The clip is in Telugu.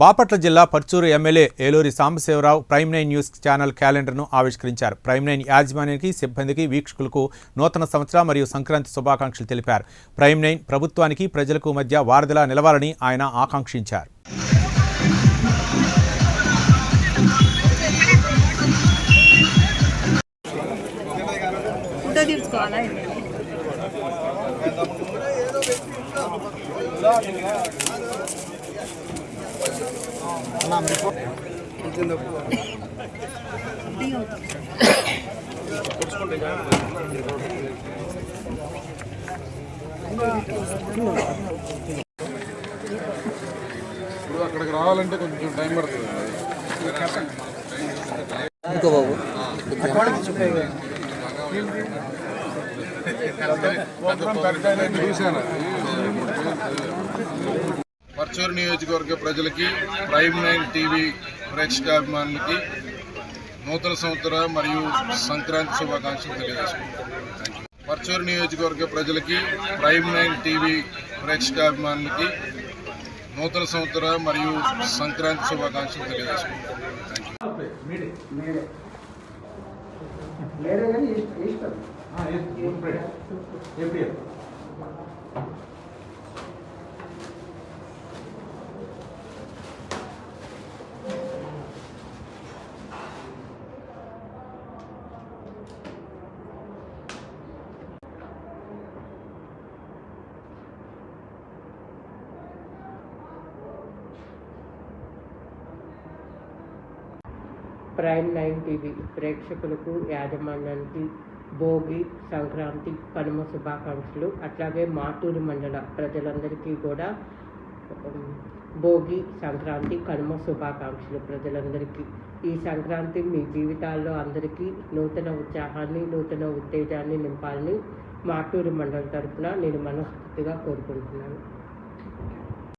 బాపట్ల జిల్లా Parchur MLA Eluri Sambasivarao prime nine news channel క్యాలెండర్ను ఆవిష్కరించారు. ప్రైమ్ నైన్ యాజమాన్యానికి సిబ్బందికి వీక్షకులకు నూతన సంవత్సర మరియు సంక్రాంతి శుభాకాంక్షలు తెలిపారు. ప్రైమ్ నైన్ ప్రభుత్వానికి ప్రజలకు మధ్య వారధిలా నిలవాలని ఆయన ఆకాంక్షించారు. ఇప్పుడు అక్కడికి రావాలంటే కొంచెం టైం పడుతుంది ఇంకో బాబు. చూశాను పర్చూరు నియోజకవర్గ ప్రజలకి ప్రైమ్ నైన్ టీవీ ప్రేక్షకాభిమానులకి నూతన సంవత్సర మరియు సంక్రాంతి శుభాకాంక్షలు తెలియజేసుకుంటాం పర్చూరు నియోజకవర్గ ప్రజలకి ప్రైమ్ నైన్ టీవీ ప్రేక్షకాభిమానులకి నూతన సంవత్సర మరియు సంక్రాంతి శుభాకాంక్షలు తెలియజేసుకుంటాం ప్రైమ్ నైన్ టీవీ ప్రేక్షకులకు యాజమాన్యానికి భోగి సంక్రాంతి కనుమ శుభాకాంక్షలు అట్లాగే మాటూరు మండల ప్రజలందరికీ కూడా భోగి సంక్రాంతి కనుమ శుభాకాంక్షలు ప్రజలందరికీ. ఈ సంక్రాంతి మీ జీవితాల్లో అందరికీ నూతన ఉత్సాహాన్ని నూతన ఉత్తేజాన్ని నింపాలని మాటూరు మండలం తరపున నేను మనస్ఫూర్తిగా కోరుకుంటున్నాను.